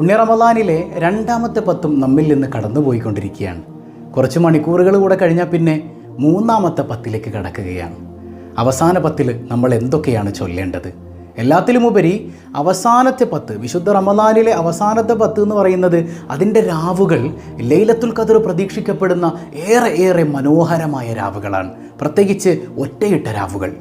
പുണ്യ റമദാനിലെ രണ്ടാമത്തെ പത്തും നമ്മിൽ നിന്ന് കടന്നുപോയിക്കൊണ്ടിരിക്കുകയാണ്. കുറച്ച് മണിക്കൂറുകൾ കൂടെ കഴിഞ്ഞാൽ പിന്നെ മൂന്നാമത്തെ പത്തിലേക്ക് കടക്കുകയാണ്. അവസാന പത്തിൽ നമ്മൾ എന്തൊക്കെയാണ് ചൊല്ലേണ്ടത്? എല്ലാത്തിലുമുപരി അവസാനത്തെ പത്ത് വിശുദ്ധ റമദാനിലെ അവസാനത്തെ പത്ത് എന്ന് പറയുന്നത് അതിന്റെ രാവുകൾ ലൈലത്തുൽ ഖദർ പ്രതീക്ഷിക്കപ്പെടുന്ന ഏറെ ഏറെ മനോഹരമായ രാവുകളാണ്. പ്രത്യേകിച്ച് ഒറ്റയിട്ട രാവുകൾ.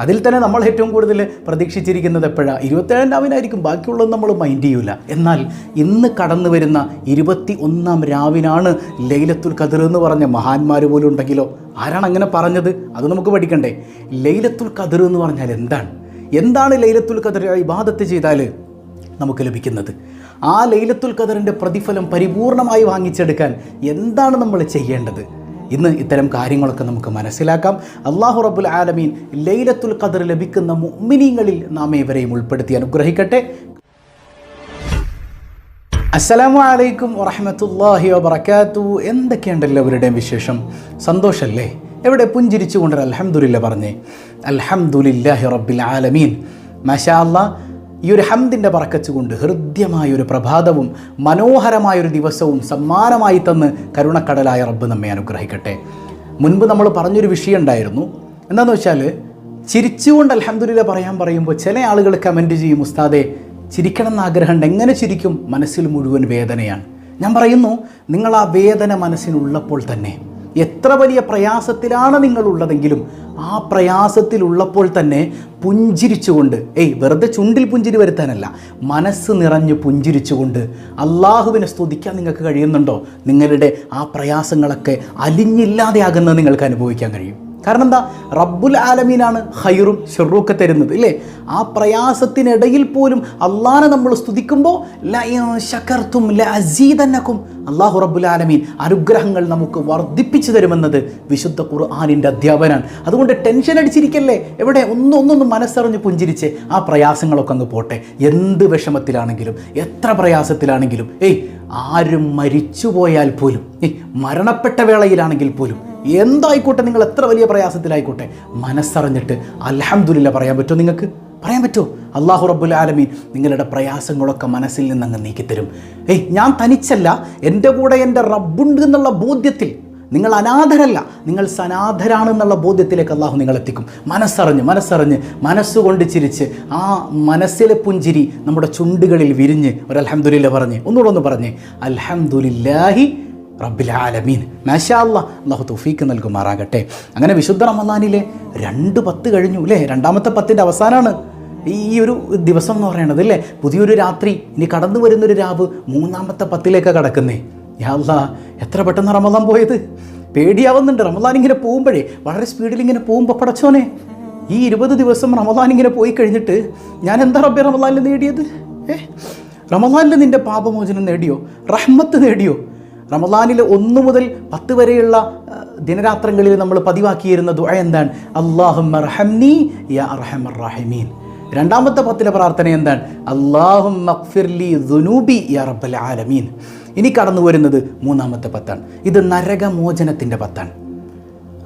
അതിൽ തന്നെ നമ്മൾ ഏറ്റവും കൂടുതൽ പ്രതീക്ഷിച്ചിരിക്കുന്നത് എപ്പോഴാണ് ഇരുപത്തേഴാം രാവിനായിരിക്കും ബാക്കിയുള്ളത് നമ്മൾ മൈൻഡ് ചെയ്യൂല. എന്നാൽ ഇന്ന് കടന്നു വരുന്ന ഇരുപത്തി ഒന്നാം രാവിനാണ് ലൈലത്തുൽ ഖദർ എന്ന് പറഞ്ഞ മഹാന്മാർ പോലും ഉണ്ടെങ്കിലോ? ആരാണ് അങ്ങനെ പറഞ്ഞത്? അത് നമുക്ക് പഠിക്കണ്ടേ. ലൈലത്തുൽ ഖദർ എന്ന് പറഞ്ഞാൽ എന്താണ്? എന്താണ് ലൈലത്തുൽ ഖദർ ഇബാദത്ത് ചെയ്താൽ നമുക്ക് ലഭിക്കുന്നത്? ആ ലൈലത്തുൽ ഖദറിന്റെ പ്രതിഫലം പരിപൂർണമായി വാങ്ങിച്ചെടുക്കാൻ എന്താണ് നമ്മൾ ചെയ്യേണ്ടത്? ഇന്ന് ഇത്തരം കാര്യങ്ങളൊക്കെ നമുക്ക് മനസ്സിലാക്കാം. അള്ളാഹു റബുൽ ആലമീൻ ലൈലത്തുൽ ഖദർ ലഭിക്കുന്ന മുഅ്മിനീങ്ങളിൽ നാം ഏവരെയും ഉൾപ്പെടുത്തി അനുഗ്രഹിക്കട്ടെ. അസ്സലാമു അലൈക്കും വറഹമത്തല്ലാഹി വബർക്കാത്തു എന്തൊക്കെയുണ്ട് എല്ലാവരുടെയും വിശേഷം? സന്തോഷമല്ലേ എവിടെ പുഞ്ചിരിച്ചുകൊണ്ട് അലഹമുല്ല പറഞ്ഞേ. അൽഹംദുലില്ലാഹി റബ്ബിൽ ആലമീൻ. മാഷാ അല്ലാ ഈ ഒരു ഹംദിന്റെ പറക്കച്ചുകൊണ്ട് ഹൃദ്യമായ ഒരു പ്രഭാതവും മനോഹരമായൊരു ദിവസവും സമ്മാനമായി തന്ന് കരുണക്കടലായ റബ്ബ് നമ്മെ അനുഗ്രഹിക്കട്ടെ. മുൻപ് നമ്മൾ പറഞ്ഞൊരു വിഷയം ഉണ്ടായിരുന്നു. എന്താണെന്ന് വെച്ചാൽ ചിരിച്ചുകൊണ്ട് അലഹമ്മദില്ല പറയാൻ പറയുമ്പോൾ ചില ആളുകൾ കമന്റ് ചെയ്യും ഉസ്താദെ ചിരിക്കണം എന്ന് ആഗ്രഹമുണ്ട് എങ്ങനെ ചിരിക്കും? മനസ്സിൽ മുഴുവൻ വേദനയാണ്. ഞാൻ പറയുന്നു നിങ്ങൾ ആ വേദന മനസ്സിനുള്ളപ്പോൾ തന്നെ. എത്ര വലിയ പ്രയാസത്തിലാണ് നിങ്ങളുള്ളതെങ്കിലും ആ പ്രയാസത്തിലുള്ളപ്പോൾ തന്നെ പുഞ്ചിരിച്ചുകൊണ്ട് ഏയ് വെറുതെ ചുണ്ടിൽ പുഞ്ചിരി വരുത്താനല്ല മനസ്സ് നിറഞ്ഞ് പുഞ്ചിരിച്ചുകൊണ്ട് അള്ളാഹുവിനെ സ്തുതിക്കാൻ നിങ്ങൾക്ക് കഴിയുന്നുണ്ടോ? നിങ്ങളുടെ ആ പ്രയാസങ്ങളൊക്കെ അലിഞ്ഞില്ലാതെയാകുന്നത് നിങ്ങൾക്ക് അനുഭവിക്കാൻ കഴിയും. കാരണം എന്താ? റബ്ബുൽ ആലമീനാണ് ഹൈറും ഷെറൂക്കെ തരുന്നത് ഇല്ലേ? ആ പ്രയാസത്തിനിടയിൽ പോലും അള്ളാനെ നമ്മൾ സ്തുതിക്കുമ്പോൾ ശക്കർത്തും ലസീതന്നക്കും അള്ളാഹു റബ്ബുൽ ആലമീൻ അനുഗ്രഹങ്ങൾ നമുക്ക് വർദ്ധിപ്പിച്ചു തരുമെന്നത് വിശുദ്ധ ഖുർആാനിന്റെ അധ്യാപനാണ് അതുകൊണ്ട് ടെൻഷൻ അടിച്ചിരിക്കല്ലേ? എവിടെ? ഒന്നും ഒന്നൊന്ന് മനസ്സറിഞ്ഞ് പുഞ്ചിരിച്ച് ആ പ്രയാസങ്ങളൊക്കെ അങ്ങ് പോട്ടെ. എന്ത് വിഷമത്തിലാണെങ്കിലും എത്ര പ്രയാസത്തിലാണെങ്കിലും ഏയ് ആരും മരിച്ചു പോയാൽ പോലും ഏയ് മരണപ്പെട്ട വേളയിലാണെങ്കിൽ പോലും എന്തായിക്കോട്ടെ നിങ്ങൾ എത്ര വലിയ പ്രയാസത്തിലായിക്കോട്ടെ? മനസ്സറിഞ്ഞിട്ട് അലഹമുല്ല പറയാൻ പറ്റുമോ നിങ്ങൾക്ക്? പറയാൻ പറ്റുമോ? അള്ളാഹു റബ്ബുൽ ആലമീൻ നിങ്ങളുടെ പ്രയാസങ്ങളൊക്കെ മനസ്സിൽ നിന്ന് അങ്ങ് നീക്കിത്തരും. ഏയ് ഞാൻ തനിച്ചല്ല എന്റെ കൂടെ എന്റെ റബ്ബുണ്ട് എന്നുള്ള ബോധ്യത്തിൽ. നിങ്ങൾ അനാഥരല്ല നിങ്ങൾ സനാഥരാണെന്നുള്ള ബോധ്യത്തിലേക്ക് അള്ളാഹു നിങ്ങൾ എത്തിക്കും. മനസ്സറിഞ്ഞ് മനസ്സറിഞ്ഞ് മനസ്സുകൊണ്ട് ചിരിച്ച് ആ മനസ്സിലെ പുഞ്ചിരി നമ്മുടെ ചുണ്ടുകളിൽ വിരിഞ്ഞ് ഒരു അലഹമുല്ല പറഞ്ഞ് ഒന്നുകൂടെ ഒന്ന് പറഞ്ഞ് അൽഹംദുലില്ലാഹി റബ്ബിൽ ആലമീൻ. മാഷാ അല്ലാ അള്ളാഹു തൗഫീക്ക് നൽകുമാറാകട്ടെ. അങ്ങനെ വിശുദ്ധ റമദാനിലെ രണ്ട് പത്ത് കഴിഞ്ഞു അല്ലേ രണ്ടാമത്തെ പത്തിന്റെ അവസാനമാണ് ഈ ഒരു ദിവസം എന്ന് പറയണത് അല്ലേ പുതിയൊരു രാത്രി ഇനി കടന്നു വരുന്നൊരു രാവ് മൂന്നാമത്തെ പത്തിലേക്ക് കടക്കുന്നേ. യാ അല്ലാ എത്ര പെട്ടെന്ന് റമദാൻ പോയത്? പേടിയാവുന്നുണ്ട്. റമദാൻ ഇങ്ങനെ പോകുമ്പോഴേ വളരെ സ്പീഡിൽ ഇങ്ങനെ പോകുമ്പോൾ പടച്ചോനെ ഈ ഇരുപത് ദിവസം റമദാൻ ഇങ്ങനെ പോയി കഴിഞ്ഞിട്ട് ഞാൻ എന്താ റബ്ബെ റമദാനിൽ നേടിയത്? ഏ? റമദാനിൽ നിന്റെ പാപമോചനം നേടിയോ? റഹ്മത്ത് നേടിയോ? റമദാനിൽ ഒന്ന് മുതൽ പത്ത് വരെയുള്ള ദിനരാത്രങ്ങളിൽ നമ്മൾ പതിവാക്കിയിരുന്ന ദുആ എന്താണ്? അള്ളാഹുമ്മ റഹംനി യാ അർഹമർ രണ്ടാമത്തെ പത്തിലെ പ്രാർത്ഥന എന്താണ്? അള്ളാഹും മക്ഫിർലി ദുനൂബി യാ റബ്ബൽ ആലമീൻ. ഇനി കടന്നു വരുന്നത് മൂന്നാമത്തെ പത്താണ്. ഇത് നരകമോചനത്തിന്റെ പത്താണ്.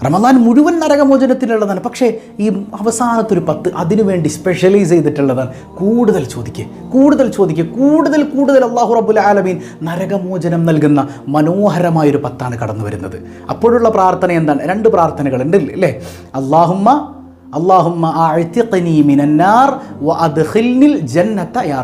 റമദാൻ മുഴുവൻ നരകമോചനത്തിനുള്ളതാണ് പക്ഷേ ഈ അവസാനത്തൊരു പത്ത് അതിനുവേണ്ടി സ്പെഷ്യലൈസ് ചെയ്തിട്ടുള്ളതാണ്. കൂടുതൽ ചോദിക്കുക കൂടുതൽ ചോദിക്കുക കൂടുതൽ കൂടുതൽ അള്ളാഹു റബുൽ ആലമീൻ നരകമോചനം നൽകുന്ന മനോഹരമായൊരു പത്താണ് കടന്നു വരുന്നത് അപ്പോഴുള്ള പ്രാർത്ഥന എന്താണ്? രണ്ട് പ്രാർത്ഥനകളുണ്ട് അല്ലേ അള്ളാഹുമ്മ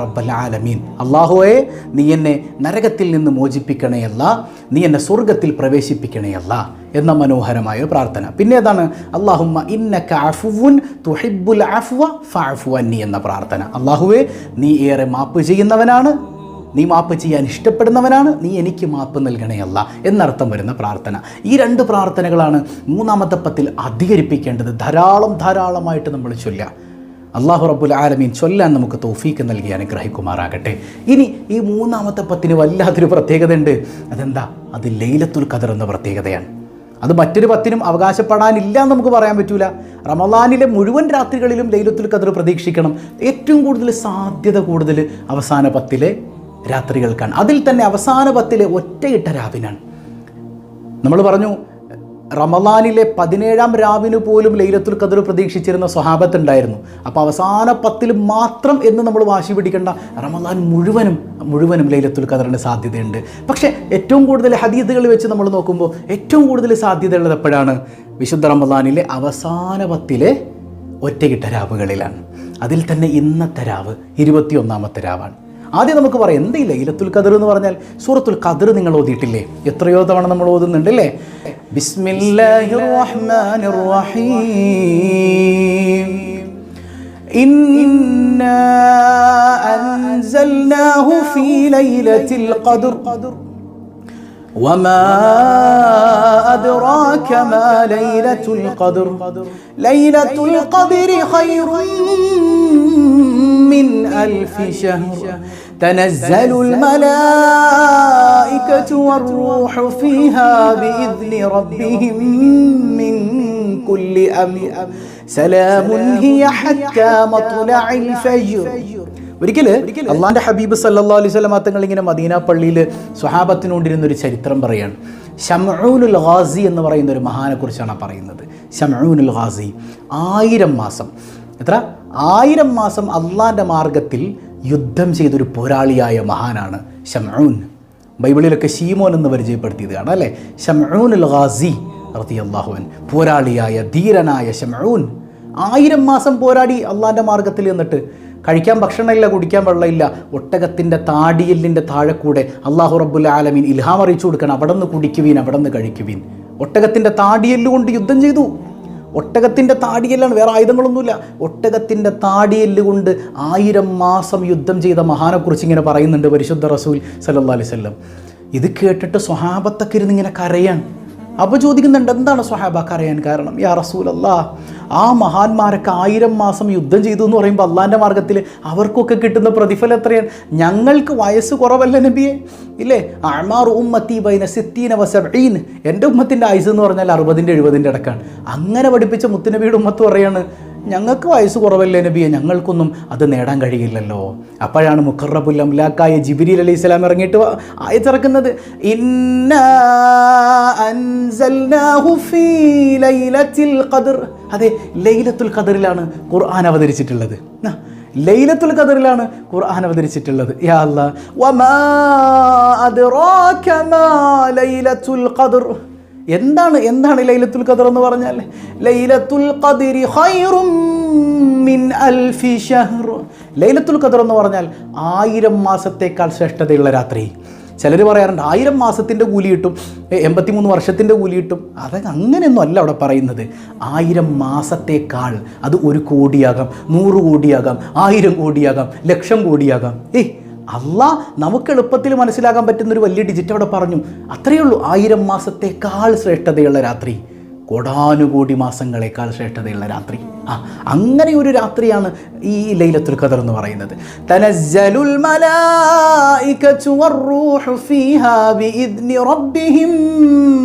റബ്ബൽ ആലമീൻ. അള്ളാഹുവേ നീ എന്നെ നരകത്തിൽ നിന്ന് മോചിപ്പിക്കണേയല്ല നീ എന്നെ സ്വർഗത്തിൽ പ്രവേശിപ്പിക്കണേയല്ല എന്ന മനോഹരമായ പ്രാർത്ഥന. പിന്നെ ഏതാണ്? അള്ളാഹുമ്മ ഇന്നക അഫുവുൻ തുഹിബ്ബുൽ അഫ്വ ഫഅഫു എന്ന പ്രാർത്ഥന. അള്ളാഹുവേ നീ ഏറെ മാപ്പ് ചെയ്യുന്നവനാണ്. നീ മാപ്പ് ചെയ്യാൻ ഇഷ്ടപ്പെടുന്നവനാണ് നീ എനിക്ക് മാപ്പ് നൽകണേയല്ല എന്നർത്ഥം വരുന്ന പ്രാർത്ഥന. ഈ രണ്ട് പ്രാർത്ഥനകളാണ് മൂന്നാമത്തെ പത്തിൽ അധികരിപ്പിക്കേണ്ടത്. ധാരാളം ധാരാളമായിട്ട് നമ്മൾ ചൊല്ലുക. അള്ളാഹു റബ്ബുൽ ആലമീൻ ചൊല്ലാൻ നമുക്ക് തോഫീക്ക് നൽകി അനുഗ്രഹിക്കുമാറാകട്ടെ. ഇനി ഈ മൂന്നാമത്തെ പത്തിന് വല്ലാത്തൊരു പ്രത്യേകതയുണ്ട്. അതെന്താ? അത് ലൈലത്തുൽ ഖദർ എന്ന പ്രത്യേകതയാണ്. അത് മറ്റൊരു പത്തിനും അവകാശപ്പെടാനില്ല എന്ന് നമുക്ക് പറയാൻ പറ്റൂല. റമദാനിലെ മുഴുവൻ രാത്രികളിലും ലൈലത്തുൽ ഖദർ പ്രതീക്ഷിക്കണം. ഏറ്റവും കൂടുതൽ സാധ്യത കൂടുതൽ അവസാന പത്തിലെ രാത്രികൾക്കാണ് അതിൽ തന്നെ അവസാന പത്തിലെ ഒറ്റയിട്ട രാവിനാണ്. നമ്മൾ പറഞ്ഞു റമദാനിലെ പതിനേഴാം രാവിന് പോലും ലൈലത്തുൽ കദർ പ്രതീക്ഷിച്ചിരുന്ന സ്വഹാബത്തുണ്ടായിരുന്നു. അപ്പോൾ അവസാന പത്തിൽ മാത്രം എന്ന് നമ്മൾ വാശി പിടിക്കേണ്ട റമലാൻ മുഴുവനും മുഴുവനും ലൈലത്തുൽ കദറിന് സാധ്യതയുണ്ട്. പക്ഷേ ഏറ്റവും കൂടുതൽ ഹദീദുകൾ വെച്ച് നമ്മൾ നോക്കുമ്പോൾ ഏറ്റവും കൂടുതൽ സാധ്യതയുള്ളത് എപ്പോഴാണ്? വിശുദ്ധ റമലാനിലെ അവസാന പത്തിലെ ഒറ്റകിട്ട രാവുകളിലാണ്. അതിൽ തന്നെ ഇന്നത്തെ രാവ് ഇരുപത്തിയൊന്നാമത്തെ രാവാണ്. ആദ്യം നമുക്ക് പറയാം എന്ത് ഈ ലൈലത്തുൽ ഖദർ എന്ന് പറഞ്ഞാൽ സൂറത്തുൽ ഖദർ നിങ്ങൾ ഓതിയിട്ടില്ലേ എത്രയോ തവണ നമ്മൾ ഓതുന്നുണ്ട് അല്ലേ ബിസ്മില്ലാഹിർ റഹ്മാനിർ റഹീം ഇന്നാ അൻസൽനാഹു ഫീ ലൈലത്തിൽ ഖദർ وما أدراك ما ليلة القدر ليلة القدر خير من ألف شهر تنزل الملائكة والروح فيها بإذن ربهم من كل أمر سلام هي حتى مطلع الفجر ഒരിക്കൽ അള്ളാന്റെ ഹബീബ് സല്ലാ അലൈഹി സ്വലം തങ്ങൾ ഇങ്ങനെ മദീന പള്ളിയിൽ സ്വഹാബത്തിനോണ്ടിരുന്ന ഒരു ചരിത്രം പറയാണ് ഷമഊനുൽ ഗാസി എന്ന് പറയുന്ന ഒരു മഹാനെ കുറിച്ചാണ് പറയുന്നത് ഷമഊനുൽ ഗാസി ആയിരം മാസം എത്ര ആയിരം മാസം അള്ളാന്റെ മാർഗത്തിൽ യുദ്ധം ചെയ്തൊരു പോരാളിയായ മഹാനാണ് ഷമൂൻ ബൈബിളിലൊക്കെ ഷീമോൻ എന്ന് പരിചയപ്പെടുത്തിയത് കാണാം അല്ലേ? അൽ ഗാസി റതി അള്ളാഹുവൻ പോരാളിയായ ധീരനായ ഷമൂൻ ആയിരം മാസം പോരാടി അള്ളാന്റെ മാർഗത്തിൽ എന്നിട്ട് കഴിക്കാൻ ഭക്ഷണമില്ല കുടിക്കാൻ വെള്ളമില്ല ഒട്ടകത്തിന്റെ താടിയല്ലിന്റെ താഴെ കൂടെ അള്ളാഹു റബ്ബുൽ ആലമീൻ ഇൽഹാം അറിയിച്ചു കൊടുക്കണം. അവിടെ നിന്ന് കുടിക്കുവീൻ അവിടെ നിന്ന് കഴിക്കുവീൻ. ഒട്ടകത്തിന്റെ താടിയല്ലുകൊണ്ട് യുദ്ധം ചെയ്തു. ഒട്ടകത്തിന്റെ താടിയെല്ലാണ് വേറെ ആയുധങ്ങളൊന്നുമില്ല. ഒട്ടകത്തിന്റെ താടിയെല്ല് കൊണ്ട് ആയിരം മാസം യുദ്ധം ചെയ്ത മഹാനെക്കുറിച്ച് ഇങ്ങനെ പറയുന്നുണ്ട് പരിശുദ്ധ റസൂൽ സല്ലാ അലൈഹി സ്വല്ലം ഇത് കേട്ടിട്ട് സ്വഹാബത്തൊക്കെ ഇരുന്ന് ഇങ്ങനെ കരയാൻ അപ്പോൾ ചോദിക്കുന്നുണ്ട് എന്താണ് സ്വഹാബ കരയാൻ കാരണം? യാ റസൂലല്ലാ ആ മഹാന്മാരൊക്കെ ആയിരം മാസം യുദ്ധം ചെയ്തു എന്ന് പറയുമ്പോൾ അള്ളാന്റെ മാർഗത്തിൽ അവർക്കൊക്കെ കിട്ടുന്ന പ്രതിഫലം എത്രയാണ്? ഞങ്ങൾക്ക് വയസ്സ് കുറവല്ല നബിയെ? ഇല്ലേ? അമാർ ഉമ്മത്തി ബൈന സിത്തീന വസീൻ എന്റെ ഉമ്മത്തിന്റെ ആയുസ് എന്ന് പറഞ്ഞാൽ അറുപതിന്റെ എഴുപതിന്റെ ഇടക്കാണ് അങ്ങനെ പഠിപ്പിച്ച മുത്തുനബിയുടെ ഉമ്മത്ത് പറയാണ് ഞങ്ങൾക്ക് വയസ്സ് കുറവല്ലേ നബിയെ? ഞങ്ങൾക്കൊന്നും അത് നേടാൻ കഴിയില്ലല്ലോ. അപ്പോഴാണ് മുഖറബുൽ അംലാക്കായ ജിബിരി അലൈഹി ഇസ്ലാം ഇറങ്ങിയിട്ട് ആയത്തിറക്കുന്നത് അതെ ലൈലത്തുൽ ഖദറിലാണ് ഖുർആൻ അവതരിച്ചിട്ടുള്ളത്. ലൈലത്തുൽ ഖദറിലാണ് ഖുർആൻ അവതരിച്ചിട്ടുള്ളത്. യാ അല്ലാ വമാ അദ്റാക മാ ലൈലത്തുൽ ഖദർ. എന്താണ് എന്താണ് ലൈലത്തുൽ ഖദർ എന്ന് പറഞ്ഞാൽ? ലൈലത്തുൽ ഖദരി ഖൈറും മിൻ അൽഫി ലൈലത്തുൽ ഖദർ എന്ന് പറഞ്ഞാൽ ആയിരം മാസത്തേക്കാൾ ശ്രേഷ്ഠതയുള്ള രാത്രി. ചിലർ പറയാറുണ്ട് ആയിരം മാസത്തിന്റെ കൂലി കിട്ടും എൺപത്തിമൂന്ന് വർഷത്തിന്റെ കൂലി കിട്ടും. അതൊക്കെ അങ്ങനെയൊന്നും അല്ല അവിടെ പറയുന്നത്. ആയിരം മാസത്തേക്കാൾ അത് ഒരു കോടിയാകാം നൂറ് കോടിയാകാം ആയിരം കോടിയാകാം ലക്ഷം കോടിയാകാം. ഏയ് അല്ല നമുക്ക് എളുപ്പത്തിൽ മനസ്സിലാക്കാൻ പറ്റുന്ന ഒരു വലിയ ഡിജിറ്റ് അവിടെ പറഞ്ഞു. അത്രയേ ഉള്ളൂ. ആയിരം മാസത്തേക്കാൾ ശ്രേഷ്ഠതയുള്ള രാത്രി. കോടാനുകോടി മാസങ്ങളെക്കാൾ ശ്രേഷ്ഠതയുള്ള രാത്രി. ആ അങ്ങനെ ഒരു രാത്രിയാണ് ഈ ലൈലത്തുൽ ഖദർ എന്ന് പറയുന്നത്. തനസ്സലുൽ മലായികതു വറൂഹു ഫീഹാ ബിഇദ്നി റബ്ബിഹിം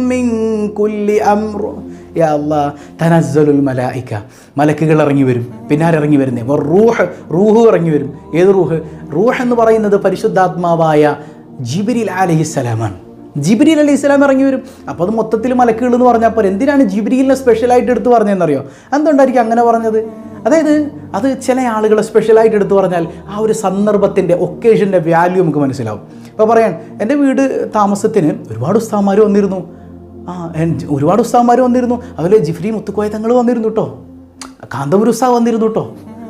മിൻ കുല്ലി അംർ യാ അല്ലാ തനസ്സലുൽ മലായിക്ക മലക്കുകൾ ഇറങ്ങി വരും. പിന്നാരിറങ്ങി വരുന്നേ. റൂഹ് റൂഹ് ഇറങ്ങി വരും. ഏത് റൂഹ്? റൂഹ് എന്ന് പറയുന്നത് പരിശുദ്ധാത്മാവായ ജിബിരിൽ അലഹിസ്സലാമാണ്. ജിബ്രീൽ അലി ഇസ്ലാം ഇറങ്ങി വരും. അപ്പോൾ അത് മൊത്തത്തിൽ മലക്കുകൾ എന്ന് പറഞ്ഞാൽ പോലെ എന്തിനാണ് ജിബ്രീലിനെ സ്പെഷ്യലായിട്ട് എടുത്ത് പറഞ്ഞതെന്നറിയോ? എന്തുകൊണ്ടായിരിക്കും അങ്ങനെ പറഞ്ഞത്? അതായത് അത് ചില ആളുകളെ സ്പെഷ്യലായിട്ട് എടുത്തു പറഞ്ഞാൽ ആ ഒരു സന്ദർഭത്തിന്റെ ഒക്കേഷന്റെ വാല്യൂ നമുക്ക് മനസ്സിലാവും. ഇപ്പോൾ പറയാൻ എന്റെ വീട് താമസത്തിന് ഒരുപാട് ഉസ്താമാർ വന്നിരുന്നു. ആ ഒരുപാട് ഉസ്താവന്മാർ വന്നിരുന്നു. അതുപോലെ ജിഫ്രി മുത്തുക്കോയ തങ്ങൾ വന്നിരുന്നു കേട്ടോ കാന്തപുര ഉസ്താവ് വന്നിരുന്നു കേട്ടോ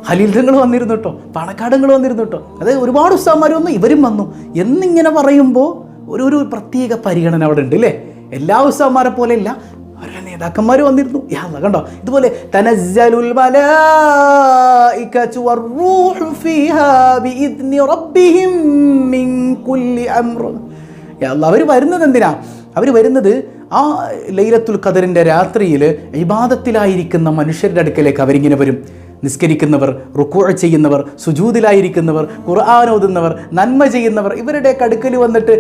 ഹലീൽ തങ്ങൾ വന്നിരുന്നു കേട്ടോ പണക്കാടങ്ങൾ വന്നിരുന്നു കേട്ടോ അതായത് ഒരുപാട് ഉസ്താവന്മാർ വന്നു ഇവരും വന്നു. എന്നിങ്ങനെ പറയുമ്പോൾ ഒരു ഒരു പ്രത്യേക പരിഗണന അവിടെ ഉണ്ട് അല്ലേ എല്ലാ ഉസ്താവന്മാരെ പോലെ ഇല്ല. അവരുടെ നേതാക്കന്മാർ വന്നിരുന്നു. യാ കണ്ടോ? ഇതുപോലെ തനസ്സലുൽ വറൂഹു ബിഇദ്നി റബ്ബിഹിം മിൻ കുല്ലി യാ അവർ വരുന്നത് എന്തിനാ? അവർ വരുന്നത് ആ ലൈലത്തുൽ ഖദറിന്റെ രാത്രിയിൽ ഇബാദത്തിലായിരിക്കുന്ന മനുഷ്യരുടെ അടുക്കലേക്ക് അവരിങ്ങനെ വരും. നിസ്കരിക്കുന്നവർ റുക്കുഴ ചെയ്യുന്നവർ സുജൂതിലായിരിക്കുന്നവർ ഖുർആൻ ഓതുന്നവർ നന്മ ചെയ്യുന്നവർ ഇവരുടെ കടുക്കൽ വന്നിട്ട്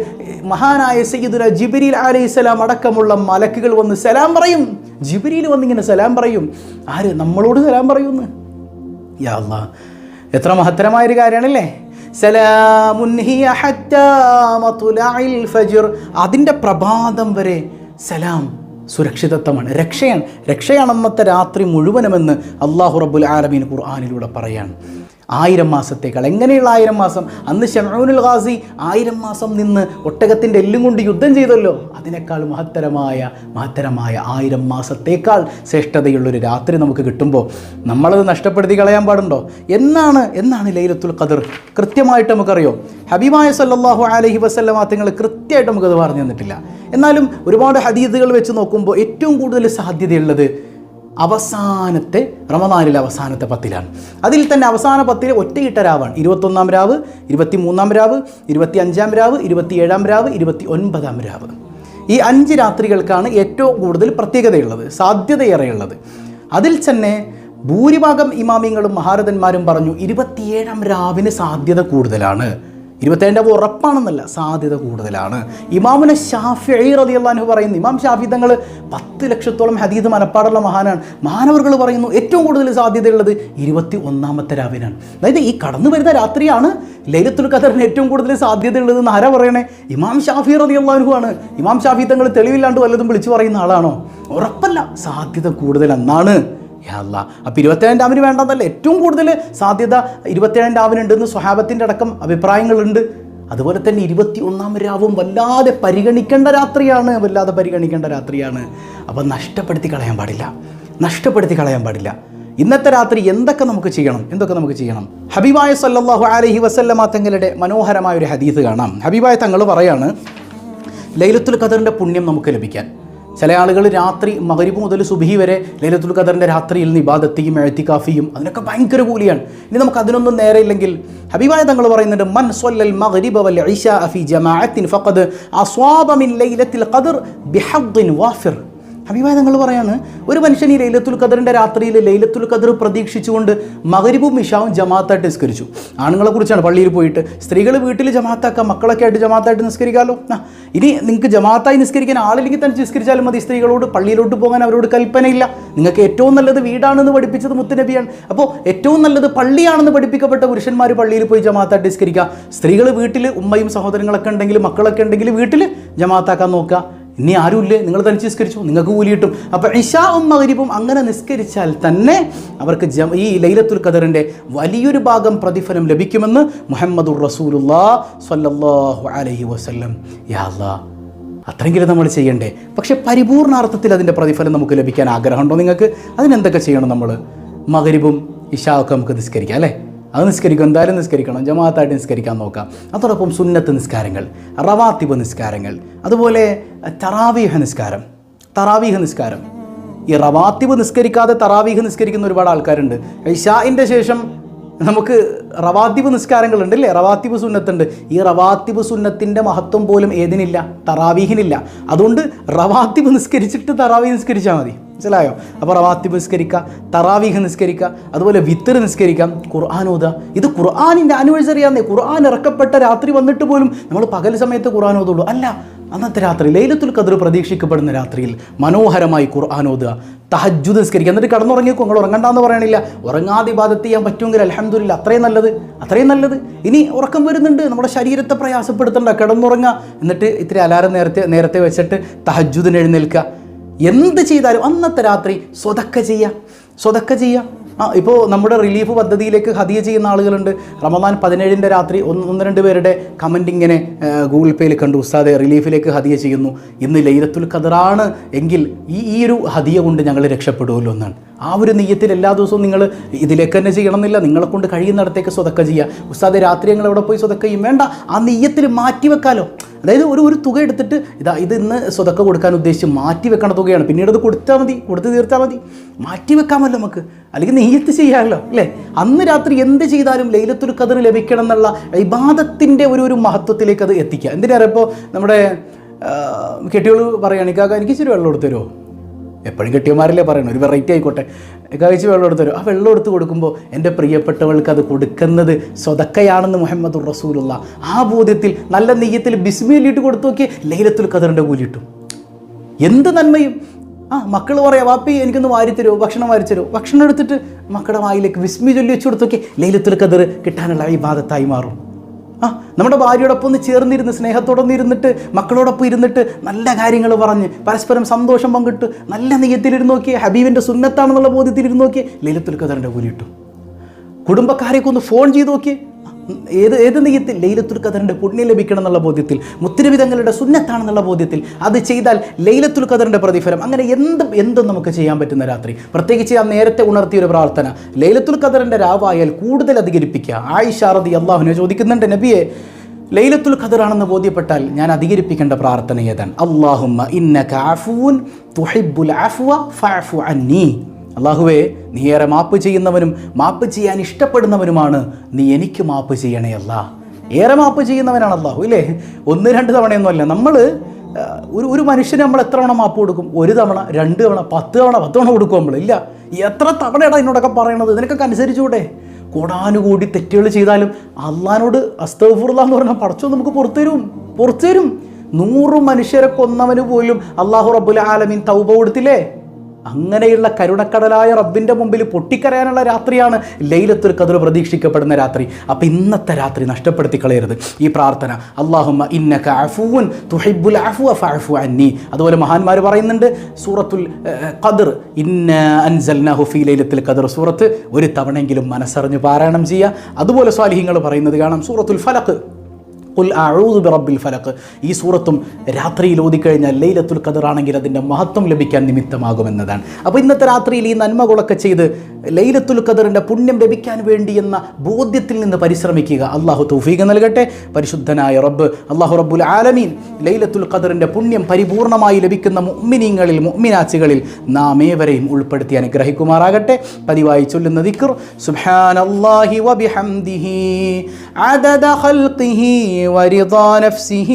മഹാനായ സയ്യിദുന ജിബിരിൽ അലൈഹിസ്സലാം അടക്കമുള്ള മലക്കുകൾ വന്ന് സലാം പറയും. ജിബിരിയിൽ വന്നിങ്ങനെ സലാം പറയും. ആര് നമ്മളോട് സലാം പറയുമെന്ന് യാ അല്ലാ എത്ര മഹത്തരമായൊരു കാര്യമാണല്ലേ? സലാമുൻ അതിന്റെ പ്രഭാതം വരെ സലാം സുരക്ഷിതത്വമാണ്. രക്ഷയാണ്. രക്ഷയാണ് അന്നത്തെ രാത്രി മുഴുവനുമെന്ന് അള്ളാഹു റബ്ബുൽ ആലമീൻ ഖുർആാനിലൂടെ പറയാണ്. ആയിരം മാസത്തേക്കാൾ. എങ്ങനെയുള്ള ആയിരം മാസം? അന്ന് ഷമൂനുൽ ഖാസി ആയിരം മാസം നിന്ന് ഒട്ടകത്തിന്റെ എല്ലും കൊണ്ട് യുദ്ധം ചെയ്തല്ലോ. അതിനേക്കാൾ മഹത്തരമായ മഹത്തരമായ ആയിരം മാസത്തേക്കാൾ ശ്രേഷ്ഠതയുള്ളൊരു രാത്രി നമുക്ക് കിട്ടുമ്പോൾ നമ്മളത് നഷ്ടപ്പെടുത്തി കളയാൻ പാടുണ്ടോ? എന്നാണ് എന്നാണ് ലൈലത്തുൽ ഖദർ കൃത്യമായിട്ട് നമുക്കറിയോ? ഹബീബായ സല്ലാഹു അലഹി വസല്ലമ തങ്ങൾ കൃത്യമായിട്ട് നമുക്കത് പറഞ്ഞു തന്നിട്ടില്ല. എന്നാലും ഒരുപാട് ഹദീദുകൾ വെച്ച് നോക്കുമ്പോൾ ഏറ്റവും കൂടുതൽ സാധ്യതയുള്ളത് അവസാനത്തെ റമദാനിലെ അവസാനത്തെ പത്തിലാണ്. അതിൽ തന്നെ അവസാന പത്തിൽ ഒറ്റയിട്ട രാവാണ്. ഇരുപത്തൊന്നാം രാവ് ഇരുപത്തി മൂന്നാം രാവ് ഇരുപത്തി അഞ്ചാം രാവ് ഇരുപത്തിയേഴാം രാവ് ഇരുപത്തി ഒൻപതാം രാവ്. ഈ അഞ്ച് രാത്രികൾക്കാണ് ഏറ്റവും കൂടുതൽ പ്രത്യേകതയുള്ളത് സാധ്യതയേറെയുള്ളത്. അതിൽ തന്നെ ഭൂരിഭാഗം ഇമാമിങ്ങളും മഹാരഥന്മാരും പറഞ്ഞു ഇരുപത്തിയേഴാം രാവിന് സാധ്യത കൂടുതലാണ്. ഇരുപത്തേഴിന്റെ ഉറപ്പാണെന്നല്ല സാധ്യത കൂടുതലാണ്. ഇമാമിനെ ഷാഫി റതി അള്ളാഹു പറയുന്നു ഇമാം ഷാഫി തങ്ങൾ പത്ത് ലക്ഷത്തോളം ഹദീദ് മനപ്പാടുള്ള മഹാനാണ്. മഹാനവർകൾ പറയുന്നു ഏറ്റവും കൂടുതൽ സാധ്യതയുള്ളത് ഇരുപത്തി ഒന്നാമത്തെ രാവിനാണ്. അതായത് ഈ കടന്നു വരുന്ന രാത്രിയാണ് ലൈലത്തുൽ ഖദറിന് ഏറ്റവും കൂടുതൽ സാധ്യതയുള്ളതെന്ന് ആരാ പറയണേ? ഇമാം ഷാഫി റതി അള്ളാഹു ആണ്. ഇമാം ഷാഫി തങ്ങൾ തെളിവില്ലാണ്ട് വല്ലതും വിളിച്ചു പറയുന്ന ആളാണോ? ഉറപ്പല്ല സാധ്യത കൂടുതലെന്നാണ് അല്ല. അപ്പോൾ ഇരുപത്തേഴാം രാവിന് വേണ്ടെന്നല്ല ഏറ്റവും കൂടുതൽ സാധ്യത ഇരുപത്തേഴാം രാവിനുണ്ടെന്ന് സ്വഹാബത്തിന്റെ അടക്കം അഭിപ്രായങ്ങളുണ്ട്. അതുപോലെ തന്നെ ഇരുപത്തി ഒന്നാം രാവും വല്ലാതെ പരിഗണിക്കേണ്ട രാത്രിയാണ് വല്ലാതെ പരിഗണിക്കേണ്ട രാത്രിയാണ്. അപ്പോൾ നഷ്ടപ്പെടുത്തി കളയാൻ പാടില്ല നഷ്ടപ്പെടുത്തി കളയാൻ പാടില്ല. ഇന്നത്തെ രാത്രി എന്തൊക്കെ നമുക്ക് ചെയ്യണം എന്തൊക്കെ നമുക്ക് ചെയ്യണം? ഹബീബായ സല്ലാഹു അലഹി വസല്ലമ തങ്ങളുടെ മനോഹരമായ ഒരു ഹദീസ് കാണാം. ഹബീബായ തങ്ങൾ പറയാണ് ലൈലത്തുൽ ഖദറിന്റെ പുണ്യം നമുക്ക് ലഭിക്കാൻ. ചില ആളുകൾ രാത്രി മകരിപ്പ് മുതൽ സുബഹി വരെ ലൈലത്തുൽ ഖദറിന്റെ രാത്രിയിൽ നിന്ന് എഴുത്തി എഴുത്തിക്കാഫിയും അതിനൊക്കെ ഭയങ്കര കൂലിയാണ്. ഇനി നമുക്ക് അതിനൊന്നും നേരെ ഇല്ലെങ്കിൽ ഹബീബായ തങ്ങൾ പറയുന്നുണ്ട് മൻ സ്വല്ലൽ മഗ്രിബ വൽ ഇശാ അഫി ജമാഅത്തിൻ ഫഖദ് അസ്വാബ മിൻ ലൈലത്തിൽ ഖദർ ബിഹദ്ദിൻ വാഫിർ. തങ്ങൾ പറയാണ് ഒരു മനുഷ്യൻ ഈ ലൈലത്തുൽ ഖദറിന്റെ രാത്രിയിൽ ലൈലത്തുൽ ഖദർ പ്രതീക്ഷിച്ചുകൊണ്ട് മകരിബും ഇഷാവും ജമാഅത്തായിട്ട് നിസ്കരിച്ചു. ആണുങ്ങളെ കുറിച്ചാണ് പള്ളിയിൽ പോയിട്ട് സ്ത്രീകൾ വീട്ടിൽ ജമാഅത്താക്കാം മക്കളൊക്കെ ആയിട്ട് ജമാഅത്തായിട്ട് നിസ്കരിക്കാമല്ലോ ഇനി നിങ്ങൾക്ക് ജമാഅത്തായി നിസ്കരിക്കാൻ ആളില്ലെങ്കിൽ തന്നെ നിസ്കരിച്ചാലും മതി സ്ത്രീകളോട് പള്ളിയിലോട്ട് പോകാൻ അവരോട് കൽപ്പനയില്ല. നിങ്ങൾക്ക് ഏറ്റവും നല്ലത് വീടാണെന്ന് പഠിപ്പിച്ചത് മുത്തുനബിയാണ്. അപ്പോൾ ഏറ്റവും നല്ലത് പള്ളിയാണെന്ന് പഠിപ്പിക്കപ്പെട്ട പുരുഷന്മാർ പള്ളിയിൽ പോയി ജമാഅത്തായിട്ട് നിസ്കരിക്കുക. സ്ത്രീകൾ വീട്ടിൽ ഉമ്മയും സഹോദരങ്ങളൊക്കെ ഉണ്ടെങ്കിൽ മക്കളൊക്കെ ഉണ്ടെങ്കിൽ വീട്ടിൽ ജമാഅത്താക്കാൻ നോക്കുക. ഇനി ആരുമില്ലേ? നിങ്ങൾ തനിച്ച് നിസ്കരിച്ചു. നിങ്ങൾക്ക് കൂലി കിട്ടും. അപ്പോൾ ഇഷാവും മകരിബും അങ്ങനെ നിസ്കരിച്ചാൽ തന്നെ അവർക്ക് ജ ഈ ലൈലത്തുൽ ഖദറിന്റെ വലിയൊരു ഭാഗം പ്രതിഫലം ലഭിക്കുമെന്ന് മുഹമ്മദുർ റസൂലുല്ലാ സ്വല്ലല്ലാഹു അലൈഹി വസല്ലം. യാ അത്രയെങ്കിലും നമ്മൾ ചെയ്യണ്ടേ? പക്ഷേ പരിപൂർണാർത്ഥത്തിൽ അതിന്റെ പ്രതിഫലം നമുക്ക് ലഭിക്കാൻ ആഗ്രഹമുണ്ടോ നിങ്ങൾക്ക്? അതിനെന്തൊക്കെ ചെയ്യണം നമ്മൾ? മകരിബും ഇഷാവൊക്കെ നമുക്ക് നിസ്കരിക്കാം അല്ലേ? അത് നിസ്കരിക്കും. എന്തായാലും നിസ്കരിക്കണം. ജമാഅത്തായിട്ട് നിസ്കരിക്കാൻ നോക്കാം. അതോടൊപ്പം സുന്നത്ത് നിസ്കാരങ്ങൾ റവാത്തിബ് നിസ്കാരങ്ങൾ അതുപോലെ തറാവീഹ നിസ്കാരം. തറാവീഹ നിസ്കാരം. ഈ റവാത്തിബ് നിസ്കരിക്കാതെ തറാവീഹ് നിസ്കരിക്കുന്ന ഒരുപാട് ആൾക്കാരുണ്ട്. ഇഷാഇന്റെ ശേഷം നമുക്ക് റവാത്തിബ് നിസ്കാരങ്ങളുണ്ട് അല്ലേ? റവാത്തിബ് സുന്നത്തുണ്ട്. ഈ റവാത്തിബ് സുന്നത്തിന്റെ മഹത്വം പോലും ഏതിനില്ല? തറാവീഹിനില്ല. അതുകൊണ്ട് റവാത്തിബ് നിസ്കരിച്ചിട്ട് തറാവീഹ് നിസ്കരിച്ചാൽ മതി. മനസ്സിലായോ? അപ്പോൾ റവാത്തിബ് നിസ്കരിക്കുക തറാവീഹ് നിസ്കരിക്കുക അതുപോലെ വിത്തർ നിസ്കരിക്കാം ഖുർആൻ ഇത് ഖുർആാനിന്റെ ആനിവേഴ്സറി ആണെന്നേ ഖുർആൻ ഇറക്കപ്പെട്ട രാത്രി വന്നിട്ട് പോലും നമ്മൾ പകൽ സമയത്ത് ഖുർആൻ അല്ല അന്നത്തെ രാത്രി ലൈലത്തുൽ കദർ പ്രതീക്ഷിക്കപ്പെടുന്ന രാത്രിയിൽ മനോഹരമായി ഖുർആൻ ഓതുക. തഹജ്ജുദ് നിസ്കരിക്കുക. എന്നിട്ട് കടന്നുറങ്ങിയേക്കും. നിങ്ങൾ ഉറങ്ങണ്ടെന്ന് പറയണില്ല. ഉറങ്ങാതെ ഇബാദത്ത് ചെയ്യാൻ പറ്റുമെങ്കിൽ അലഹമ്മദില്ല അത്രയും നല്ലത്. അത്രയും നല്ലത്. ഇനി ഉറക്കം വരുന്നുണ്ട്. നമ്മുടെ ശരീരത്തെ പ്രയാസപ്പെടുത്തണ്ട. കിടന്നുറങ്ങുക. എന്നിട്ട് ഇത്തിരി അലാരം നേരത്തെ നേരത്തെ വെച്ചിട്ട് തഹജ്ജുദിന് എഴുന്നേൽക്കുക. എന്ത് ചെയ്താലും അന്നത്തെ രാത്രി സ്വതക്ക ചെയ്യുക സ്വതക്ക ചെയ്യുക ആ ഇപ്പോൾ നമ്മുടെ റിലീഫ് പദ്ധതിയിലേക്ക് ഹതിയ ചെയ്യുന്ന ആളുകളുണ്ട്. റമദാൻ പതിനേഴിന്റെ രാത്രി ഒന്ന് ഒന്ന് രണ്ട് പേരുടെ കമന്റ് ഇങ്ങനെ ഗൂഗിൾ പേയിൽ കണ്ടു. ഉസ്താദെ റിലീഫിലേക്ക് ഹതിയ ചെയ്യുന്നു. ഇന്ന് ലൈലത്തുൽ ഖദറാണ് എങ്കിൽ ഈ ഈ ഒരു ഹതിയ കൊണ്ട് ഞങ്ങൾ രക്ഷപ്പെടുമല്ലോ എന്നാണ്. ആ ഒരു നെയ്യത്തിൽ എല്ലാ ദിവസവും നിങ്ങൾ ഇതിലേക്ക് തന്നെ ചെയ്യണമെന്നില്ല. നിങ്ങളെ കൊണ്ട് കഴിയുന്നിടത്തേക്ക് സ്വതക്ക ചെയ്യുക ഉസ്താദെ രാത്രി ഞങ്ങൾ എവിടെ പോയി സ്വതക്ക ചെയ്യും? വേണ്ട. ആ നെയ്യത്തിൽ മാറ്റി വെക്കാലോ അതായത് ഒരു ഒരു തുക എടുത്തിട്ട് ഇതാ ഇത് ഇന്ന് സ്വതക്ക കൊടുക്കാൻ ഉദ്ദേശിച്ച് മാറ്റി വെക്കണ തുകയാണ്. പിന്നീട് അത് കൊടുത്താൽ മതി കൊടുത്ത് തീർത്താൽ മതി. മാറ്റി വെക്കാമല്ലോ നമുക്ക്. അല്ലെങ്കിൽ നെയ്യത്ത് ചെയ്യാമല്ലോ അല്ലേ? അന്ന് രാത്രി എന്ത് ചെയ്താലും ലൈലത്തുൽ കതിർ ലഭിക്കണം എന്നുള്ള ഇബാദത്തിന്റെ ഒരു ഒരു മഹത്വത്തിലേക്ക് അത് എത്തിക്കുക. എന്തിനാ ഇപ്പോൾ നമ്മുടെ കെട്ടിയോൾ പറയുകയാണ് ഇക്കാക്ക എനിക്ക് ഇച്ചിരി വെള്ളം എടുത്തു തരുമോ? എപ്പോഴും കെട്ടിയമാരല്ലേ പറയണം ഒരു വെറൈറ്റി ആയിക്കോട്ടെ. കഴിച്ച് വെള്ളം എടുത്തു ആ വെള്ളം എടുത്ത് കൊടുക്കുമ്പോൾ എന്റെ പ്രിയപ്പെട്ടവൾക്ക് അത് കൊടുക്കുന്നത് സ്വതക്കയാണെന്ന് മുഹമ്മദ് റസൂലുള്ള. ആ ബോധ്യത്തിൽ നല്ല നെയ്യത്തിൽ ബിസ്മിയിലിട്ട് കൊടുത്തു നോക്കി ലൈലത്തുൽ ഖദറിന്റെ കൂലി കിട്ടും. എന്ത് നന്മയും. ആ മക്കൾ പറയാം വാപ്പി എനിക്കൊന്ന് വാരി തരുമോ ഭക്ഷണം വാരി തരുമോ ഭക്ഷണം എടുത്തിട്ട് മക്കളുടെ വായിലേക്ക് വിസ്മി ചൊല്ലി വെച്ച് കൊടുത്തൊക്കെ ലൈലത്തുൽ ഖദർ കിട്ടാനുള്ള ഈ ബാധത്തായി മാറും. ആ നമ്മുടെ ഭാര്യയോടൊപ്പം ഒന്ന് ചേർന്നിരുന്ന് സ്നേഹത്തോടൊപ്പം ഇരുന്നിട്ട് മക്കളോടൊപ്പം ഇരുന്നിട്ട് നല്ല കാര്യങ്ങൾ പറഞ്ഞ് പരസ്പരം സന്തോഷം പങ്കിട്ട് നല്ല നെയ്യത്തിലിരുന്ന് നോക്കിയേ ഹബീബിന്റെ സുന്നത്താണെന്നുള്ള ബോധ്യത്തിലിരുന്ന് നോക്കിയേ ലലിത്തുൽ ഖദറിന്റെ കൂലി കിട്ടും. കുടുംബക്കാരെയൊക്കെ ഒന്ന് ഫോൺ ചെയ്ത് നോക്കിയേ ഏത് ഏത് നെയ്യത്തിൽ ലൈലത്തുൽ ഖദറിന്റെ പുണ്യം ലഭിക്കണം എന്നുള്ള ബോധ്യത്തിൽ മുത്തിനബി സുന്നത്താണെന്നുള്ള ബോധ്യത്തിൽ അത് ചെയ്താൽ ലൈലത്തുൽ ഖദറിന്റെ പ്രതിഫലം. അങ്ങനെ എന്ത് എന്തും നമുക്ക് ചെയ്യാൻ പറ്റുന്ന രാത്രി. പ്രത്യേകിച്ച് ആ നേരത്തെ ഉണർത്തിയ ഒരു പ്രാർത്ഥന. ലൈലത്തുൽ ഖദറിന്റെ രാവായാൽ കൂടുതൽ അധികരിപ്പിക്കുക. ആയിഷ അള്ളാഹുനെ ചോദിക്കുന്നുണ്ട് നബിയെ ലൈലത്തുൽ ഖദറാണെന്ന് ബോധ്യപ്പെട്ടാൽ ഞാൻ അധികരിപ്പിക്കേണ്ട പ്രാർത്ഥന ഏതാണ്? അള്ളാഹുമ്മ ഇന്നക അഫൂൻ തുഹിബ്ബുൽ അഫ്വ ഫഅഫു അന്നീ. അള്ളാഹുവേ നീ ഏറെ മാപ്പ് ചെയ്യുന്നവനും മാപ്പ് ചെയ്യാൻ ഇഷ്ടപ്പെടുന്നവനുമാണ്. നീ എനിക്ക് മാപ്പ് ചെയ്യണേ അല്ല. ഏറെ മാപ്പ് ചെയ്യുന്നവനാണ് അള്ളാഹു ഇല്ലേ? ഒന്ന് രണ്ട് തവണയൊന്നും അല്ല. നമ്മൾ ഒരു ഒരു മനുഷ്യന് നമ്മൾ എത്ര തവണ മാപ്പ് കൊടുക്കും? ഒരു തവണ രണ്ട് തവണ പത്ത് തവണ പത്ത് തവണ കൊടുക്കും നമ്മൾ. ഇല്ല. എത്ര തവണയാണ് എന്നോടൊക്കെ പറയണത്? ഇതിനൊക്കെ അനുസരിച്ചുകൂടെ. കൂടാനുകൂടി തെറ്റുകൾ ചെയ്താലും അള്ളഹാനോട് അസ്തഫുറുള്ള എന്ന് പറഞ്ഞാൽ പടച്ചോ നമുക്ക് പുറത്തു തരും പുറത്തു തരും നൂറ് മനുഷ്യരെ കൊന്നവന് പോലും അള്ളാഹു റബുൽ ആലമീൻ തൗബ കൊടുത്തില്ലേ? അങ്ങനെയുള്ള കരുണക്കടലായ റബ്ബിന്റെ മുമ്പിൽ പൊട്ടിക്കരയാനുള്ള രാത്രിയാണ് ലൈലത്തുൽ കതിർ പ്രതീക്ഷിക്കപ്പെടുന്ന രാത്രി. അപ്പം ഇന്നത്തെ രാത്രി നഷ്ടപ്പെടുത്തി കളയരുത്. ഈ പ്രാർത്ഥന അള്ളാഹുമ്മ ഇന്നക അഫൂൻ തുഹിബുൽ അഫു അന്നി. അതുപോലെ മഹാന്മാർ പറയുന്നുണ്ട് സൂറത്തുൽ ഖദർ ഇന്ന അൻസൽനാഹു ഫീ ലൈലത്തുൽ ഖദർ. സൂറത്ത് ഒരു തവണയെങ്കിലും മനസ്സറിഞ്ഞ് പാരായണം ചെയ്യുക. അതുപോലെ സ്വാലിഹിങ്ങൾ പറയുന്നത് കാണാം സൂറത്തുൽ ഫലക്ക് ബിറബ്ബിൽ ഈ സൂറത്തും രാത്രിയിൽ ഓതിക്കഴിഞ്ഞാൽ ലൈലത്തുൽ ഖദറാണെങ്കിൽ അതിന്റെ മഹത്വം ലഭിക്കാൻ നിമിത്തമാകുമെന്നതാണ്. അപ്പോൾ ഇന്നത്തെ രാത്രിയിൽ ഈ നന്മകളൊക്കെ ചെയ്ത് ലൈലത്തുൽ കദറിന്റെ പുണ്യം ലഭിക്കാൻ വേണ്ടി എന്ന ബോധ്യത്തിൽ നിന്ന് പരിശ്രമിക്കുക അള്ളാഹു തൗഫീഖ് നൽകട്ടെ. പരിശുദ്ധനായ റബ്ബ് അള്ളാഹു റബ്ബുൽ ആലമീൻ ലൈലത്തുൽ കദറിന്റെ പുണ്യം പരിപൂർണമായി ലഭിക്കുന്ന മുഅ്മിനീങ്ങളിൽ മുഅ്മിനാച്ചുകളിൽ നാം ഏവരെയും ഉൾപ്പെടുത്തി അനുഗ്രഹിക്കുമാറാകട്ടെ. പതിവായി ചൊല്ലുന്ന ദിക്കുർ സുബ്ഹാനല്ലാഹി വബിഹംദിഹി അദദ ഖൽഖിഹി ورضا نفسه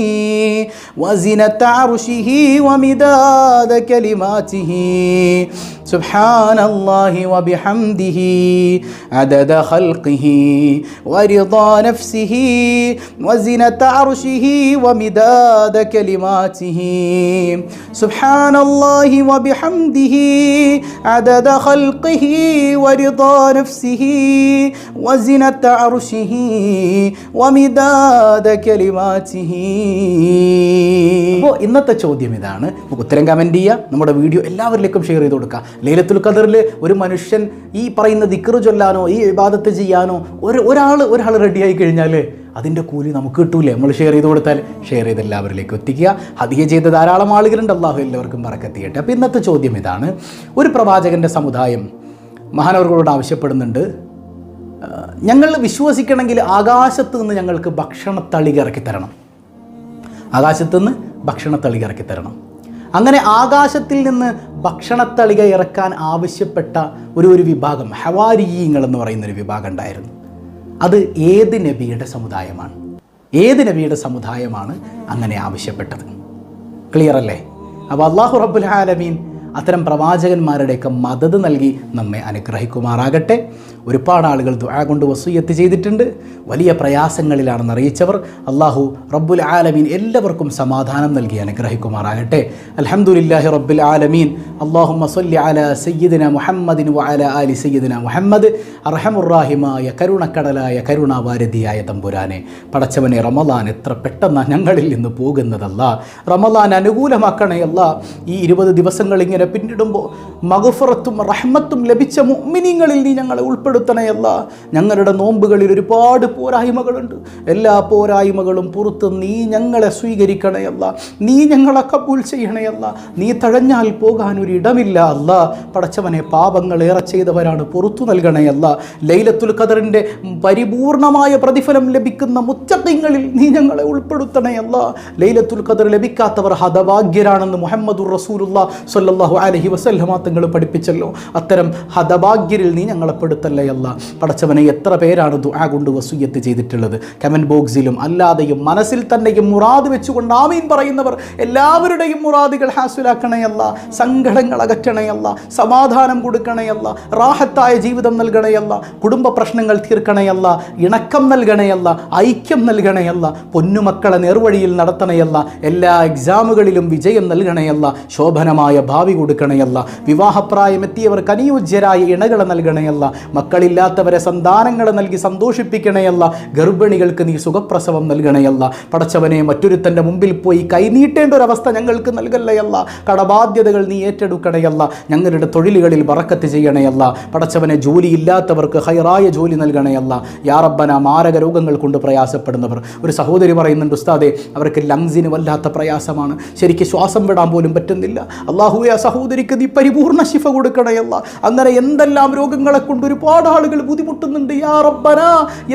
وزنة عرشه ومداد كلماته. سبحان الله وبحمده عدد خلقه ورضا نفسه وزنة عرشه ومداد كلماته سبحان الله وبحمده عدد خلقه ورضا نفسه وزنة عرشه ومداد كلماته അപ്പോൾ ഇന്നത്തെ ചോദ്യം ഇതാണ് നമുക്ക് ഉത്തരം കമൻറ്റ് ചെയ്യുക നമ്മുടെ വീഡിയോ എല്ലാവരിലേക്കും ഷെയർ ചെയ്ത് കൊടുക്കുക ലൈലത്തുൽ ഖദറിൽ ഒരു മനുഷ്യൻ ഈ പറയുന്ന ദിക്റ് ചൊല്ലാനോ ഈ വിവാദത്ത് ചെയ്യാനോ ഒരു ഒരാൾ ഒരാൾ റെഡിയായി കഴിഞ്ഞാൽ അതിന്റെ കൂലി നമുക്ക് കിട്ടൂലേ? നമ്മൾ ഷെയർ ചെയ്ത് കൊടുത്താൽ ഷെയർ ചെയ്ത് എല്ലാവരിലേക്കും എത്തിക്കുക. ഹതിയ ചെയ്ത ധാരാളം ആളുകളുണ്ട്. അള്ളാഹു എല്ലാവർക്കും പറക്കെത്തിയിട്ട് അപ്പോൾ ഇന്നത്തെ ചോദ്യം ഇതാണ്. ഒരു പ്രവാചകന്റെ സമുദായം മഹാനവർകളോട് ആവശ്യപ്പെടുന്നുണ്ട്. ഞങ്ങൾ വിശ്വസിക്കണമെങ്കിൽ ആകാശത്ത് നിന്ന് ഞങ്ങൾക്ക് ഭക്ഷണത്തളിക ഇറക്കി തരണം ആകാശത്ത് നിന്ന് ഭക്ഷണത്തളിക ഇറക്കി തരണം അങ്ങനെ ആകാശത്തിൽ നിന്ന് ഭക്ഷണത്തളിക ഇറക്കാൻ ആവശ്യപ്പെട്ട ഒരു ഒരു വിഭാഗം ഹവാരിയീങ്ങൾ എന്ന് പറയുന്നൊരു വിഭാഗം ഉണ്ടായിരുന്നു. അത് ഏത് നബിയുടെ സമുദായമാണ്? ഏത് നബിയുടെ സമുദായമാണ് അങ്ങനെ ആവശ്യപ്പെട്ടത്? ക്ലിയർ അല്ലേ? അപ്പോൾ അള്ളാഹു റബ്ബുൽ ആലമീൻ അത്തരം പ്രവാചകന്മാരുടെയൊക്കെ മദത് നൽകി നമ്മെ അനുഗ്രഹിക്കുമാറാകട്ടെ. ഒരുപാട് ആളുകൾ ദുആ കൊണ്ട് വസൂയത്ത് ചെയ്തിട്ടുണ്ട്. വലിയ പ്രയാസങ്ങളിലാണെന്ന് അറിയിച്ചവർ അള്ളാഹു റബ്ബുൽ ആലമീൻ എല്ലാവർക്കും സമാധാനം നൽകി അനുഗ്രഹിക്കുമാറാകട്ടെ. അലഹമുല്ലാഹി റബ്ബുൽ ആലമീൻ. അള്ളാഹു സല്ലി അല സയ്യിദിന മുഹമ്മദിൻ വഅല അലി സയ്യിദിന മുഹമ്മദ്. അർഹമുറാഹിമായ കരുണക്കടലായ കരുണാവാരതിയായ തമ്പുരാനെ പടച്ചവനെ റമലാൻ എത്ര പെട്ടെന്ന് ഞങ്ങളിൽ നിന്ന് പോകുന്നതല്ല. റമലാൻ അനുകൂലമാക്കണേ അല്ല. ഈ ഇരുപത് ദിവസങ്ങൾ ഇങ്ങനെ പിന്നിടുമ്പോൾ മഗഫറത്തും റഹ്മത്തും ലഭിച്ച മുഅ്മിനീങ്ങളിൽ നീ ഞങ്ങളെ ഉൾപ്പെടുത്തണേ അല്ല. ഞങ്ങളുടെ നോമ്പുകളിൽ ഒരുപാട് പോരായ്മകളുണ്ട്. എല്ലാ പോരായ്മകളും പുറത്ത് നീ ഞങ്ങളെ സ്വീകരിക്കണേ അല്ല. നീ ഞങ്ങളെ കബൂൽ ചെയ്യണേ അല്ല. നീ തഴഞ്ഞാൽ പോകാൻ ഒരു ഇടമില്ല അല്ല. പടച്ചവനെ പാപങ്ങൾ ഏറെ ചെയ്തവരാണ് പുറത്തു നൽകണേ അല്ല. ലൈലത്തുൽ ഖദറിന്റെ പരിപൂർണമായ പ്രതിഫലം ലഭിക്കുന്ന മുത്തക്കിങ്ങളിൽ നീ ഞങ്ങളെ ഉൾപ്പെടുത്തണേ അല്ല. ലൈലത്തുൽ ഖദർ ലഭിക്കാത്തവർ ഹതഭാഗ്യരാണെന്ന് മുഹമ്മദുർ റസൂലുള്ള സൊല്ലാഹു അലഹി വസല്ലമ പഠിപ്പിച്ചല്ലോ. അത്തരം ഹതഭാഗ്യരിൽ നീ ഞങ്ങളെ പെടുത്തല്ലേ? അല്ല പടച്ചവനെ എത്ര പേരാണ് ദുആ കൊണ്ട് വസൂയത്ത് ചെയ്തിട്ടുള്ളത്? കമന്റ് ബോക്സിലും അല്ലാതെയും മനസ്സിൽ തന്നെയും മുറാദ് വെച്ചുകൊണ്ട് ആമീൻ പറയുന്നവർ എല്ലാവരുടെയും മുറാദുകൾ ഹാസുലാക്കണയല്ല സങ്കടങ്ങൾ അകറ്റണയല്ല സമാധാനം കൊടുക്കണയല്ല റാഹത്തായ ജീവിതം നൽകണയല്ല കുടുംബ പ്രശ്നങ്ങൾ തീർക്കണയല്ല ഇണക്കം നൽകണയല്ല ഐക്യം നൽകണയല്ല പൊന്നുമക്കളെ നേർവഴിയിൽ നടത്തണയല്ല എല്ലാ എക്സാമുകളിലും വിജയം നൽകണയല്ല ശോഭനമായ ഭാവി കൊടുക്കണയല്ല വിവാഹപ്രായമെത്തിയവർക്ക് അനുയോജ്യരായ ഇണകളെ നൽകണയല്ല മക്കളില്ലാത്തവരെ സന്താനങ്ങളെ നൽകി സന്തോഷിപ്പിക്കണേയല്ല. ഗർഭിണികൾക്ക് നീ സുഖപ്രസവം നൽകണേയല്ല. പടച്ചവനെ മറ്റൊരുത്തന്റെ മുമ്പിൽ പോയി കൈനീട്ടേണ്ട ഒരവസ്ഥ ഞങ്ങൾക്ക് നൽകല്ലയല്ല. കടബാധ്യതകൾ നീ ഏറ്റെടുക്കണയല്ല. ഞങ്ങളുടെ തൊഴിലുകളിൽ വറക്കത്ത് ചെയ്യണയല്ല. പടച്ചവനെ ജോലിയില്ലാത്തവർക്ക് ഹൈറായ ജോലി നൽകണയല്ല. യാറബ്ബന മാരക രോഗങ്ങൾ കൊണ്ട് പ്രയാസപ്പെടുന്നവർ. ഒരു സഹോദരി പറയുന്നുണ്ട് ഉസ്താദെ അവർക്ക് ലങ്സിന് വല്ലാത്ത പ്രയാസമാണ്. ശരിക്കും ശ്വാസം വിടാൻ പോലും പറ്റുന്നില്ല. അള്ളാഹുവെ ആ സഹോദരിക്ക് നീ പരിപൂർണ ശിഫ കൊടുക്കണയല്ല. അങ്ങനെ എന്തെല്ലാം രോഗങ്ങളെ കൊണ്ട് ഒരുപാട് ആളുകൾ ബുദ്ധിമുട്ടുന്നുണ്ട്. യാ റബ്ബന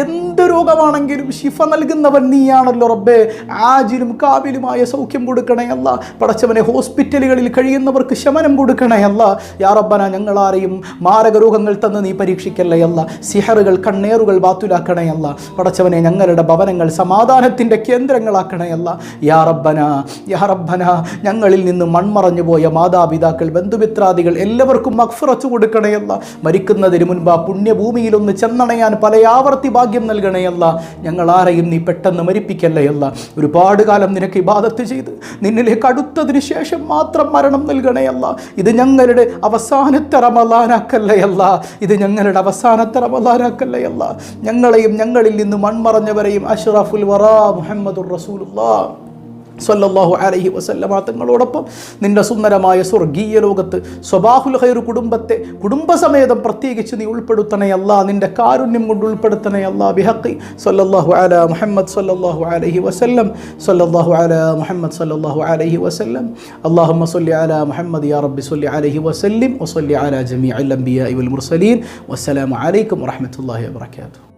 എന്ത് രോഗമാണെങ്കിലും ശിഫ നൽകുന്നവൻ നീയാണല്ലോ റബ്ബേ. ആജിലും കാവിലുമായ സൗഖ്യം കൊടുക്കണേ അല്ല. പടച്ചവനെ ഹോസ്പിറ്റലുകളിൽ കഴിയുന്നവർക്ക് ശമനം കൊടുക്കണേ അല്ല. യാ റബ്ബന ഞങ്ങളാരെയും മാരക രോഗങ്ങൾ തന്ന് നീ പരീക്ഷിക്കല്ലേ അല്ല. സിഹറുകൾ കണ്ണേറുകൾ ബാത്തുലാക്കണേ അല്ല. പടച്ചവനെ ഞങ്ങളുടെ ഭവനങ്ങൾ സമാധാനത്തിന്റെ കേന്ദ്രങ്ങളാക്കണേ അല്ല. യാ റബ്ബന യാ റബ്ബന ഞങ്ങളിൽ നിന്ന് മൺമറഞ്ഞു പോയ മാതാപിതാക്കൾ ബന്ധുമിത്രാദികൾ എല്ലാവർക്കും മക്ഫറച്ചു കൊടുക്കണയല്ല മരിക്കുന്നതിന് മുൻപ് ആ പുണ്യഭൂമിയിൽ ഒന്ന് ചെന്നണയാൻ പല ആവർത്തി ഭാഗ്യം നൽകണയല്ല ഞങ്ങൾ ആരെയും നീ പെട്ടെന്ന് മരിപ്പിക്കല്ലയല്ല ഒരുപാട് കാലം നിനക്ക് ഇബാദത്ത് ചെയ്ത് നിന്നിലേക്ക് അടുത്തതിന് ശേഷം മാത്രം മരണം നൽകണയല്ല ഇത് ഞങ്ങളുടെ അവസാനത്തെ റമലാനാക്കല്ലയല്ല ഇത് ഞങ്ങളുടെ അവസാനത്തെ റമലാനാക്കല്ലയല്ല ഞങ്ങളെയും ഞങ്ങളിൽ നിന്ന് മൺമറഞ്ഞവരെയും അഷ്റഫുൽ വറാ മുഹമ്മദുർ റസൂലുള്ളാ. സല്ലല്ലാഹു അലഹി വസല്ലമ തങ്ങളോടൊപ്പം നിന്റെ സുന്ദരമായ സ്വർഗീയ ലോകത്ത് സ്വബാഹുൽ ഹൈർ കുടുംബത്തെ കുടുംബസമേതം പ്രത്യേകിച്ച് നീ ഉൾപ്പെടുത്തണേ അല്ല നിന്റെ കാരുണ്യം കൊണ്ട് ഉൾപ്പെടുത്തണേ അല്ലാ ബിഹക്കി സല്ലല്ലാഹു അല മുഹമ്മദ് സല്ലല്ലാഹു അലഹി വസല്ലം സല്ലല്ലാഹു അല മുഹമ്മദ് സല്ലല്ലാഹു അലഹി വസല്ലം. അള്ളാഹുമ്മ സല്ലി അല മുഹമ്മദ് യാ റബ്ബി സല്ലി അലഹി വസല്ലിം വസല്ലി അല ജമി അംബിയാഇ വൽ മുർസലീൻ. വസ്സലാമു അലൈക്കും വറഹ്മത്തുള്ളാഹി വബറകാതുഹു.